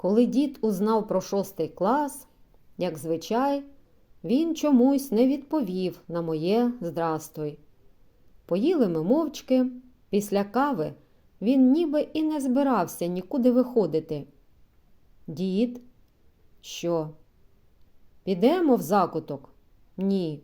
Коли дід узнав про шостий клас, як звичай, він чомусь не відповів на моє здрастуй. Поїли ми мовчки, після кави він ніби і не збирався нікуди виходити. Дід, що? Підемо в закуток? Ні.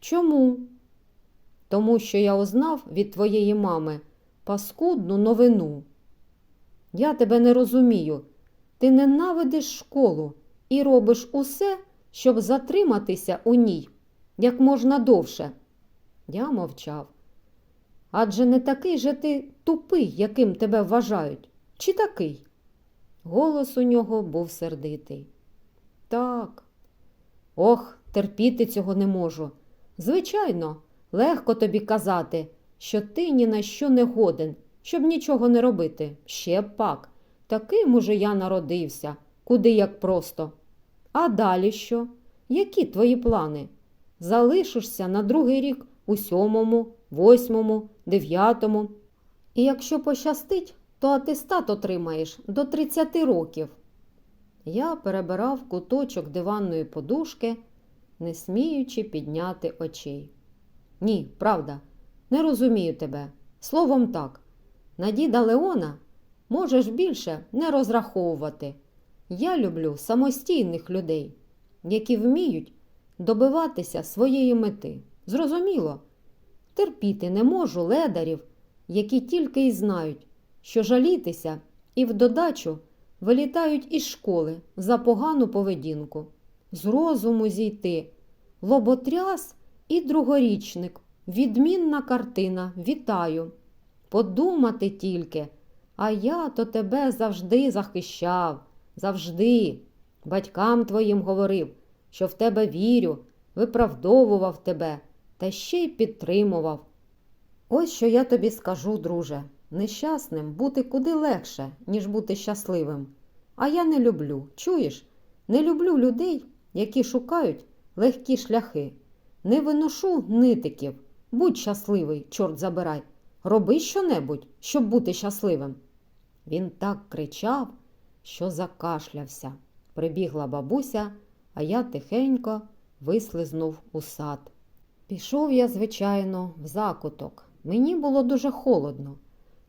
Чому? Тому що я узнав від твоєї мами паскудну новину. Я тебе не розумію. Ти ненавидиш школу і робиш усе, щоб затриматися у ній як можна довше. Я мовчав. Адже не такий же ти тупий, яким тебе вважають, чи такий? Голос у нього був сердитий. Так. Ох, терпіти цього не можу. Звичайно, легко тобі казати, що ти ні на що не годен, щоб нічого не робити. Ще пак. Таким уже я народився, куди як просто. А далі що? Які твої плани? Залишишся на другий рік у сьомому, восьмому, дев'ятому. І якщо пощастить, то атестат отримаєш до 30 років. Я перебирав куточок диванної подушки, не сміючи підняти очей. Ні, правда, не розумію тебе. Словом так, на діда Леона можеш більше не розраховувати. Я люблю самостійних людей, які вміють добиватися своєї мети. Зрозуміло, терпіти не можу ледарів, які тільки й знають, що жалітися і в додачу вилітають із школи за погану поведінку, з розуму зійти, лоботряс і другорічник, відмінна картина, вітаю. Подумати тільки, а я то тебе завжди захищав, завжди. Батькам твоїм говорив, що в тебе вірю, виправдовував тебе та ще й підтримував. Ось що я тобі скажу, друже. Нещасним бути куди легше, ніж бути щасливим. А я не люблю, чуєш? Не люблю людей, які шукають легкі шляхи. Не виношу нитиків. Будь щасливий, чорт забирай. Роби щонебудь, щоб бути щасливим. Він так кричав, що закашлявся. Прибігла бабуся, а я тихенько вислизнув у сад. Пішов я, звичайно, в закуток. Мені було дуже холодно.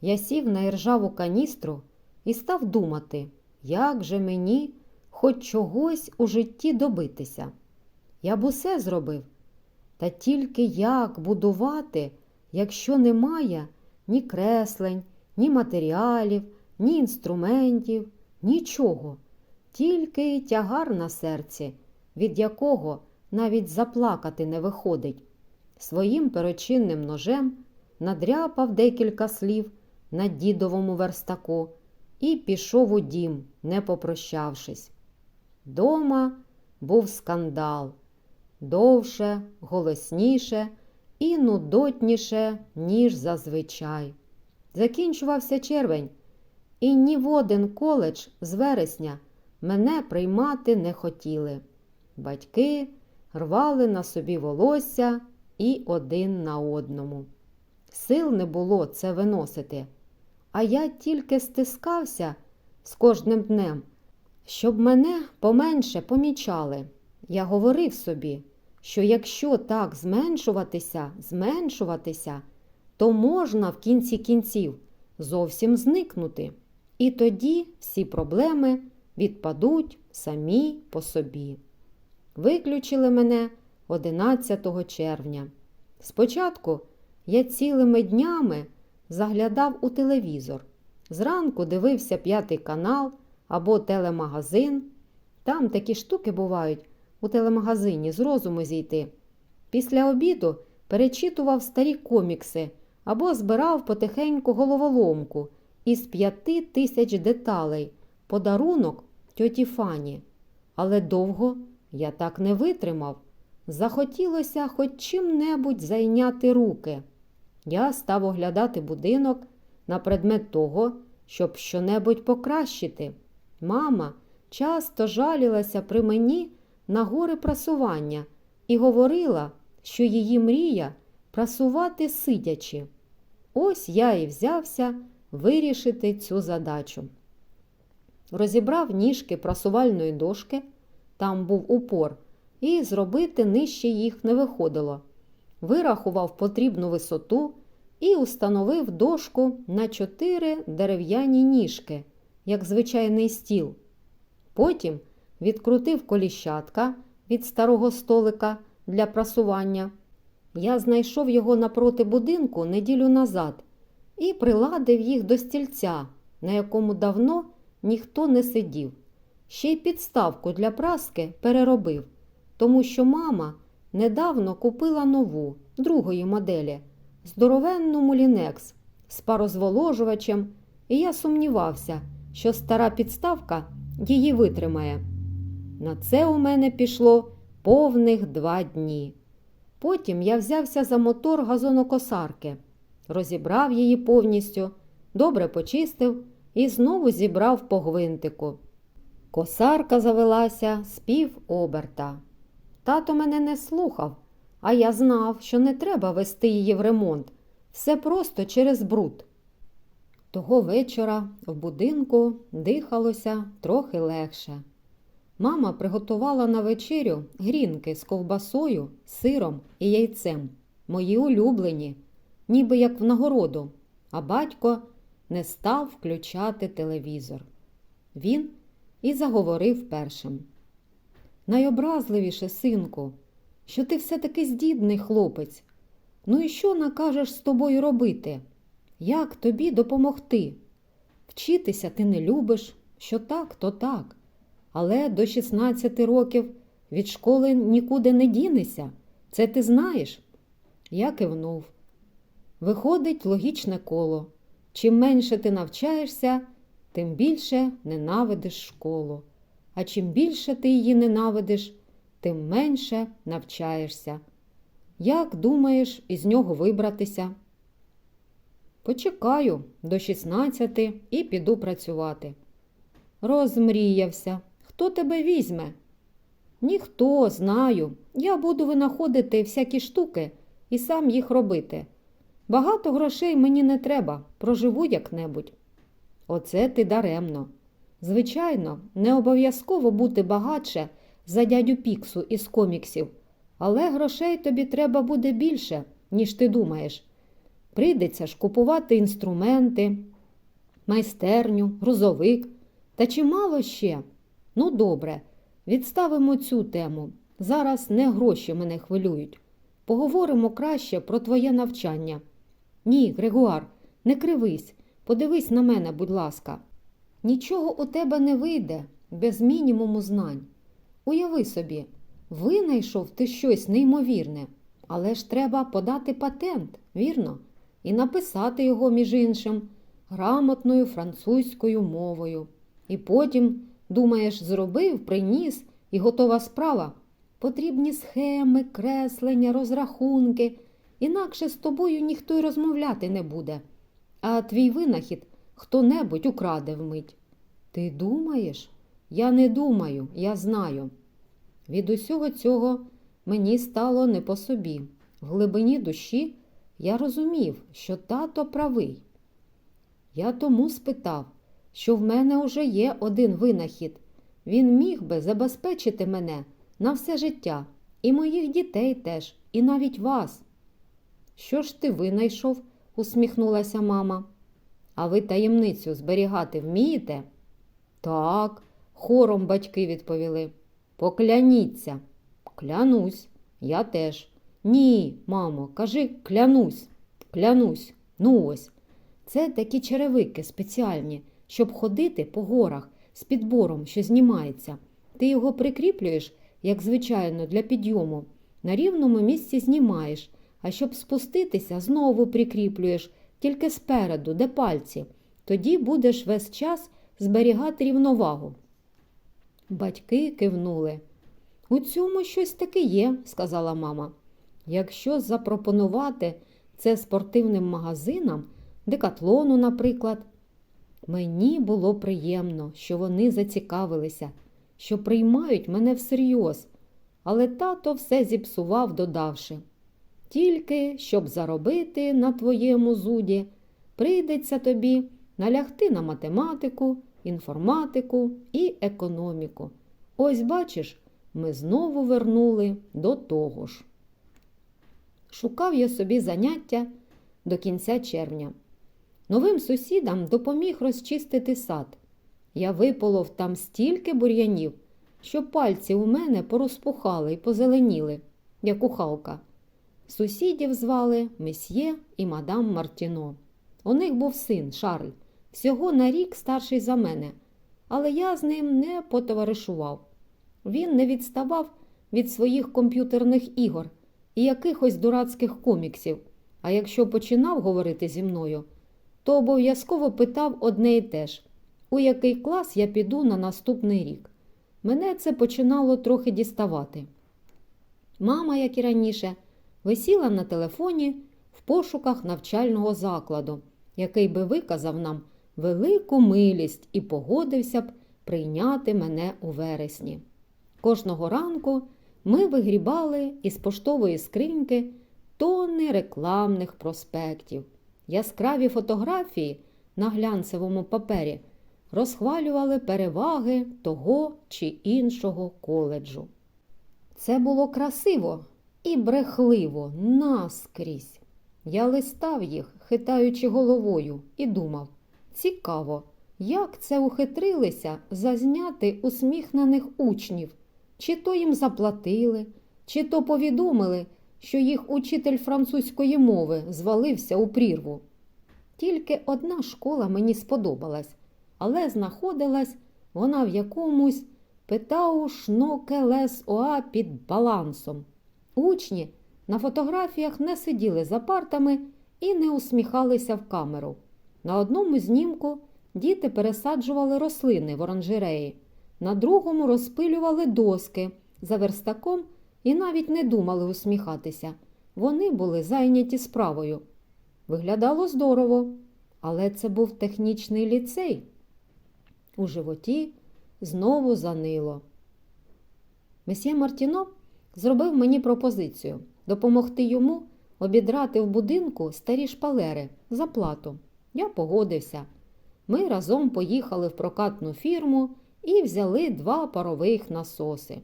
Я сів на іржаву каністру і став думати, як же мені хоч чогось у житті добитися. Я б усе зробив. Та тільки як будувати, якщо немає ні креслень, ні матеріалів, ні інструментів, нічого, тільки тягар на серці, від якого навіть заплакати не виходить. Своїм перочинним ножем надряпав декілька слів на дідовому верстаку і пішов у дім, не попрощавшись. Дома був скандал довше, голосніше і нудотніше, ніж зазвичай. Закінчувався червень, і ні в один коледж з вересня мене приймати не хотіли. Батьки рвали на собі волосся і один на одному. Сил не було це виносити, а я тільки стискався з кожним днем, щоб мене поменше помічали. Я говорив собі, що якщо так зменшуватися, зменшуватися, то можна в кінці кінців зовсім зникнути. І тоді всі проблеми відпадуть самі по собі. Виключили мене 11 червня. Спочатку я цілими днями заглядав у телевізор. Зранку дивився п'ятий канал або телемагазин. Там такі штуки бувають у телемагазині з розуму зійти. Після обіду перечитував старі комікси або збирав потихеньку головоломку із п'яти тисяч деталей, подарунок тьоті Фані. Але довго я так не витримав. Захотілося хоч чим-небудь зайняти руки. Я став оглядати будинок на предмет того, щоб щонебудь покращити. Мама часто жалілася при мені на гори прасування і говорила, що її мрія прасувати сидячи. Ось я і взявся вирішити цю задачу. розібрав ніжки прасувальної дошки, там був упор, і зробити нижче їх не виходило. Вирахував потрібну висоту і установив дошку на чотири дерев'яні ніжки, як звичайний стіл. Потім відкрутив коліщатка від старого столика для прасування. Я знайшов його напроти будинку неділю назад і приладив їх до стільця, на якому давно ніхто не сидів. Ще й підставку для праски переробив, тому що мама недавно купила нову, другої моделі, здоровенну мулінекс з парозволожувачем, і я сумнівався, що стара підставка її витримає. На це у мене пішло повних два дні. Потім я взявся за мотор газонокосарки, розібрав її повністю, добре почистив і знову зібрав по гвинтику. Косарка завелася з пів оберта. Тато мене не слухав, а я знав, що не треба вести її в ремонт, все просто через бруд. Того вечора в будинку дихалося трохи легше. Мама приготувала на вечерю грінки з ковбасою, сиром і яйцем, мої улюблені, ніби як в нагороду, а батько не став включати телевізор. Він і заговорив першим. Найобразливіше, синку, що ти все-таки здібний хлопець. Ну і що накажеш з тобою робити? Як тобі допомогти? Вчитися ти не любиш, що так, то так. Але до 16 років від школи нікуди не дінешся. Це ти знаєш? Я кивнув. Виходить логічне коло. Чим менше ти навчаєшся, тим більше ненавидиш школу. А чим більше ти її ненавидиш, тим менше навчаєшся. Як думаєш із нього вибратися? Почекаю до 16 і піду працювати. Розмріявся. Хто тебе візьме? Ніхто, знаю. Я буду винаходити всякі штуки і сам їх робити. Багато грошей мені не треба, проживу як-небудь. Оце ти даремно. Звичайно, не обов'язково бути багатше за дядю Піксу із коміксів, але грошей тобі треба буде більше, ніж ти думаєш. Прийдеться ж купувати інструменти, майстерню, грузовик та чимало ще. Ну, добре, відставимо цю тему. Зараз не гроші мене хвилюють. Поговоримо краще про твоє навчання. Ні, Грегуар, не кривись, подивись на мене, будь ласка. Нічого у тебе не вийде без мінімуму знань. Уяви собі, винайшов ти щось неймовірне, але ж треба подати патент, вірно, і написати його, між іншим, грамотною французькою мовою. І потім, думаєш, зробив, приніс і готова справа. Потрібні схеми, креслення, розрахунки. Інакше з тобою ніхто й розмовляти не буде. А твій винахід хто-небудь украде вмить. Ти думаєш? Я не думаю, я знаю. Від усього цього мені стало не по собі. В глибині душі я розумів, що тато правий. Я тому спитав, що в мене уже є один винахід. Він міг би забезпечити мене на все життя, і моїх дітей теж, і навіть вас. Що ж ти винайшов? усміхнулася мама. А ви таємницю зберігати вмієте? Так, хором батьки відповіли. Покляніться. Клянусь, я теж. Ні, мамо, кажи клянусь, клянусь. Ну ось. Це такі черевики спеціальні, щоб ходити по горах з підбором, що знімається. Ти його прикріплюєш, як звичайно, для підйому. На рівному місці знімаєш, а щоб спуститися, знову прикріплюєш, тільки спереду, де пальці. Тоді будеш весь час зберігати рівновагу. Батьки кивнули. У цьому щось таке є, сказала мама. Якщо запропонувати це спортивним магазинам, декатлону, наприклад, мені було приємно, що вони зацікавилися, що приймають мене всерйоз, але тато все зіпсував, додавши. Тільки, щоб заробити на твоєму зуді, прийдеться тобі налягти на математику інформатику і економіку. Ось бачиш, ми знову вернули до того ж. Шукав я собі заняття до кінця червня. Новим сусідам допоміг розчистити сад. Я виполов там стільки бур'янів, що пальці у мене порозпухали і позеленіли, як у Халка. Сусідів звали месьє і мадам Мартіно. У них був син Шарль, всього на рік старший за мене, але я з ним не потоваришував. Він не відставав від своїх комп'ютерних ігор і якихось дурацьких коміксів, а якщо починав говорити зі мною, то обов'язково питав одне і те ж, у який клас я піду на наступний рік. Мене це починало трохи діставати. Мама, як і раніше, висіла на телефоні в пошуках навчального закладу, який би виказав нам велику милість і погодився б прийняти мене у вересні. Кожного ранку ми вигрібали із поштової скриньки тонни рекламних проспектів. Яскраві фотографії на глянцевому папері розхвалювали переваги того чи іншого коледжу. Це було красиво і брехливо наскрізь. Я листав їх, хитаючи головою, і думав цікаво, як це ухитрилися зазняти усміхнених учнів, чи то їм заплатили, чи то повідомили, що їх учитель французької мови звалився у прірву. Тільки одна школа мені сподобалась, але знаходилась вона в якомусь питау шнокелес оа під балансом. Учні на фотографіях не сиділи за партами і не усміхалися в камеру. На одному знімку діти пересаджували рослини в оранжереї, на другому розпилювали доски за верстаком і навіть не думали усміхатися. Вони були зайняті справою. Виглядало здорово, але це був технічний ліцей. У животі знову занило. Месьє Мартіно зробив мені пропозицію допомогти йому обідрати в будинку старі шпалери за плату. Я погодився. Ми разом поїхали в прокатну фірму і взяли два парових насоси.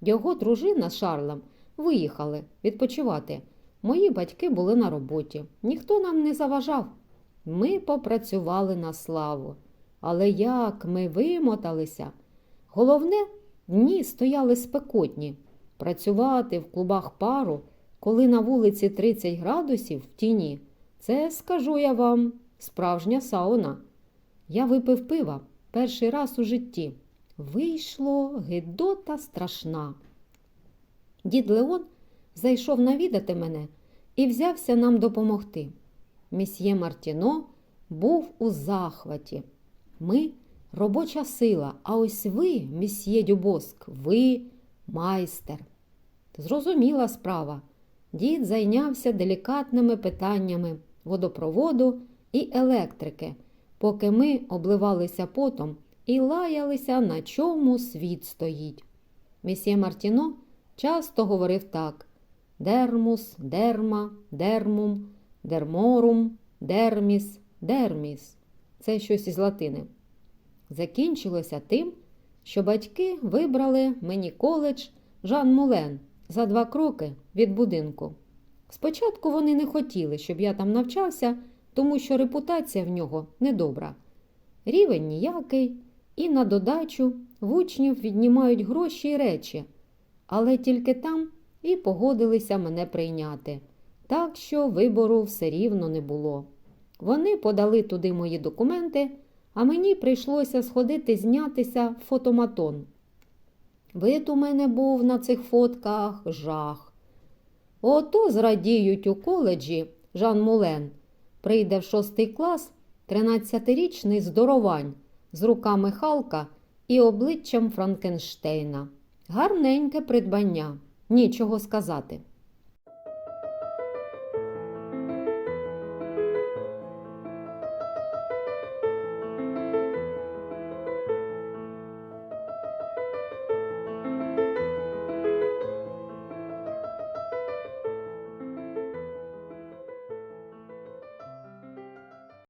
Його дружина з Шарлем виїхали відпочивати. Мої батьки були на роботі. Ніхто нам не заважав. Ми попрацювали на славу. Але як ми вимоталися? Головне, дні стояли спекотні. Працювати в клубах пару, коли на вулиці 30 градусів в тіні, це, скажу я вам, справжня сауна. Я випив пива перший раз у житті. Вийшло гидота страшна. Дід Леон зайшов навідати мене і взявся нам допомогти. Місьє Мартіно був у захваті. Ми робоча сила, а ось ви, місьє Дюбоск, ви майстер. Зрозуміла справа. Дід зайнявся делікатними питаннями водопроводу і електрики, поки ми обливалися потом і лаялися, на чому світ стоїть. Месьє Мартіно часто говорив так: дермус, дерма, дермум, дерморум, дерміс, дерміс. Це щось із латини. Закінчилося тим, що батьки вибрали мені коледж Жан Мулен за два кроки від будинку. Спочатку вони не хотіли, щоб я там навчався, тому що репутація в нього недобра. Рівень ніякий, і на додачу в учнів віднімають гроші й речі, але тільки там і погодилися мене прийняти. Так що вибору все рівно не було. Вони подали туди мої документи, а мені прийшлося сходити знятися в фотоматон. Вид у мене був на цих фотках жах. Ото зрадіють у коледжі Жан Мулен. Прийде в шостий клас 13-річний здоровань з руками Халка і обличчям Франкенштейна. Гарненьке придбання, нічого сказати.